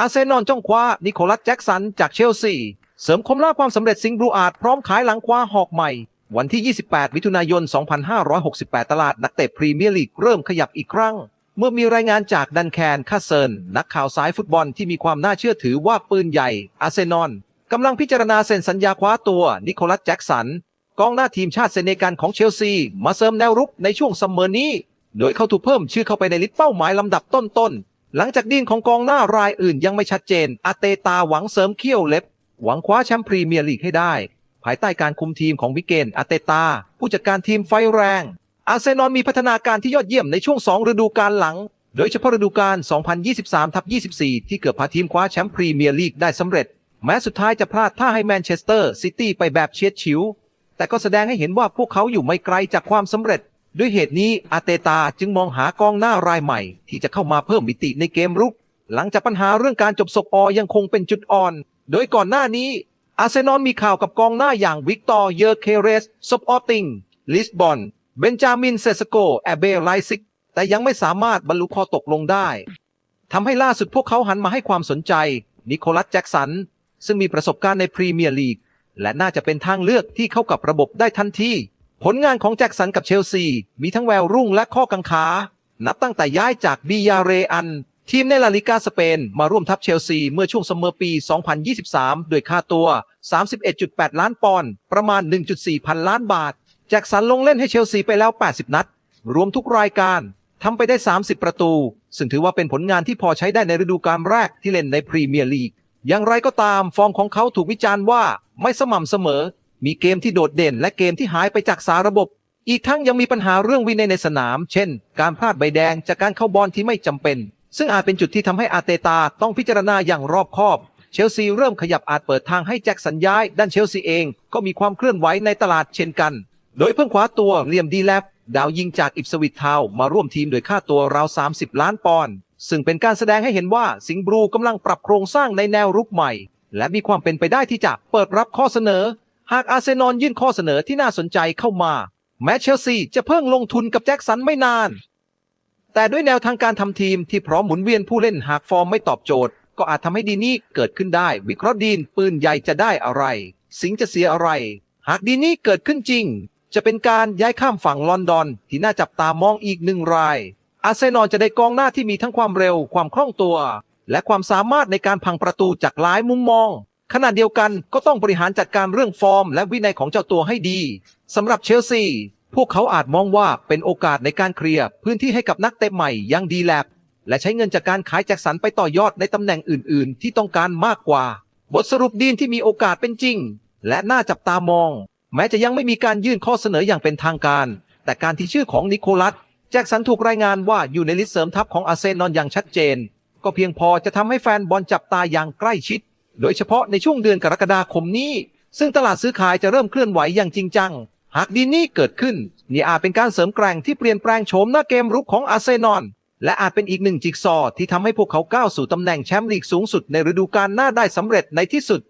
อาร์เซนอลจ้องคว้านิโคลัสแจ็กสันจากเชลซี เสริมคมล่าความสำเร็จสิงบลูอาร์ตพร้อมขายหลังคว้าหอกใหม่ วันที่ 28 มิถุนายน 2568 ตลาดนักเตะพรีเมียร์ลีกเริ่มขยับอีกครั้ง เมื่อมีรายงานจากดันแคนคาเซินนักข่าวสายฟุตบอลที่มีความน่าเชื่อถือว่าปืนใหญ่อาร์เซนอลกำลังพิจารณาเซ็นสัญญาคว้าตัวนิโคลัสแจ็กสันกองหน้าทีมชาติเซเนกัลของเชลซี มาเสริมแนวรุกในช่วงซัมเมอร์นี้ โดยเขาถูกเพิ่มชื่อเข้าไปในลิสต์เป้าหมายลำดับต้นๆ หลังจากดีนของกองหน้ารายอื่นยังไม่ชัดเจน อาเตตาหวังเสริมเขี้ยวเล็บ หวังคว้าแชมป์พรีเมียร์ลีกให้ได้ ภายใต้การคุมทีมของวิเกนอาเตตา ผู้จัดการทีมไฟแรง อาร์เซนอลมีพัฒนาการที่ยอดเยี่ยมในช่วง 2 ฤดูกาลหลัง โดยเฉพาะฤดูกาล 2023-24 ที่เกือบพาทีมคว้าแชมป์พรีเมียร์ลีกได้สำเร็จ แม้สุดท้ายจะพลาดท่าให้แมนเชสเตอร์ซิตี้ไปแบบเฉียดฉิว แต่ก็แสดงให้เห็นว่าพวกเขาอยู่ไม่ไกลจากความสำเร็จ ด้วยเหตุนี้อาเตตาจึงมองหากองหน้ารายใหม่ ที่จะเข้ามาเพิ่มมิติในเกมรุก หลังจากปัญหาเรื่องการจบศพอยังคงเป็นจุดอ่อน โดยก่อนหน้านี้ อาร์เซนอลมีข่าวกับกองหน้าอย่างวิกตอร์เยอร์เคเรสซบออติง ลิสบอน เบนจามินเซสโก แอเบไลซิก แต่ยังไม่สามารถบรรลุข้อตกลงได้ทำให้ล่าสุดพวกเขาหันมาให้ความสนใจ นิโคลัสแจ็กสัน ซึ่งมีประสบการณ์ในพรีเมียร์ลีก และน่าจะเป็นทางเลือกที่เข้ากับระบบได้ทันที ผลงานของแจ็คสันกับเชลซี มีทั้งแววรุ่งและข้อกังขา นับตั้งแต่ย้ายจากบียาเรอัน ทีมในลาลิกาสเปน มาร่วมทัพเชลซี เมื่อช่วงซัมอปี 2023 ด้วยค่าตัว 31.8 ล้านปอนด์ประมาณ 1.4 พันล้านบาท แจ็คสันลงเล่นให้เชลซีไปแล้ว 80 นัด รวมทุกรายการทำไปได้ 30 ประตู ซึ่งถือว่าเป็นผลงานที่พอใช้ได้ในฤดูกาลแรกที่เล่นในพรีเมียร์ลีกอย่างไรก็ตามฟอร์มของเขาถูกวิจารณ์ว่าไม่สม่ำเสมอ มีเกมที่โดดเด่นและเกมที่หายไปจากสาระบบ อีกทั้งยังมีปัญหาเรื่องวินัยในสนาม เช่น การพลาดใบแดงจากการเข้าบอลที่ไม่จำเป็น ซึ่งอาจเป็นจุดที่ทำให้อาเตตาต้องพิจารณาอย่างรอบคอบ เชลซีเริ่มขยับอาจเปิดทางให้แจ็คสัญย้าย ด้านเชลซีเองก็มีความเคลื่อนไหวในตลาดเช่นกัน โดยเพิ่งคว้าตัวเลียมดีแลฟดาวยิงจากอิปสวิตทาวมาร่วมทีมโดยค่าตัวราว 30 ล้านปอนด์ซึ่งเป็นการแสดงให้เห็นว่าสิงบลูกำลังปรับโครงสร้างในแนวรุกใหม่ และมีความเป็นไปได้ที่จะเปิดรับข้อเสนอ หากอาร์เซนอลยื่นข้อเสนอที่น่าสนใจเข้ามา แม้เชลซีจะเพิ่งลงทุนกับแจ็คสันไม่นาน แต่ด้วยแนวทางการทำทีมที่พร้อมหมุนเวียนผู้เล่นหากฟอร์มไม่ตอบโจทย์ ก็อาจทำให้ดีนี่เกิดขึ้นได้ วิเคราะห์ดีนปืนใหญ่จะได้อะไร สิงจะเสียอะไร หากดีนี่เกิดขึ้นจริง จะเป็นการย้ายข้ามฝั่งลอนดอน ที่น่าจับตามองอีกหนึ่งราย อาร์เซนอลจะได้กองหน้าที่มีทั้งความเร็วความคล่องตัว และความสามารถในการพังประตูจากหลายมุมมอง ขณะเดียวกันก็ต้องบริหารจัดการเรื่องฟอร์ม และวินัยของเจ้าตัวให้ดีสำหรับเชลซีพวกเขาอาจมองว่าเป็นโอกาสในการเคลียร์พื้นที่ให้กับนักเตะใหม่ยังดีแลบและใช้เงินจากการขายแจ็คสันไปต่อยอดในตำแหน่งอื่น ๆ ที่ต้องการมากกว่า บทสรุปดีนที่มีโอกาสเป็นจริง และน่าจับตามอง แม้จะยังไม่มีการยื่นข้อเสนออย่างเป็นทางการ แต่การที่ชื่อของนิโคลัสแจ็คสันถูกรายงานว่าอยู่ในลิสต์เสริมทัพของอาร์เซนอลอย่างชัดเจน ก็เพียงพอจะทำให้แฟนบอลจับตาอย่างใกล้ชิด โดยเฉพาะในช่วงเดือนกรกฎาคมนี้ ซึ่งตลาดซื้อขายจะเริ่มเคลื่อนไหวอย่างจริงจัง หากดีนี่เกิดขึ้นนี่อาจเป็นการเสริมแกร่งที่เปลี่ยนแปลงโฉมหน้าเกมรุกของอาร์เซนอลและอาจเป็นอีกหนึ่งจิ๊กซอว์ที่ทำให้พวกเขาก้าวสู่ตำแหน่งแชมป์ลีกสูงสุดในฤดูกาลหน้าได้สำเร็จในที่สุด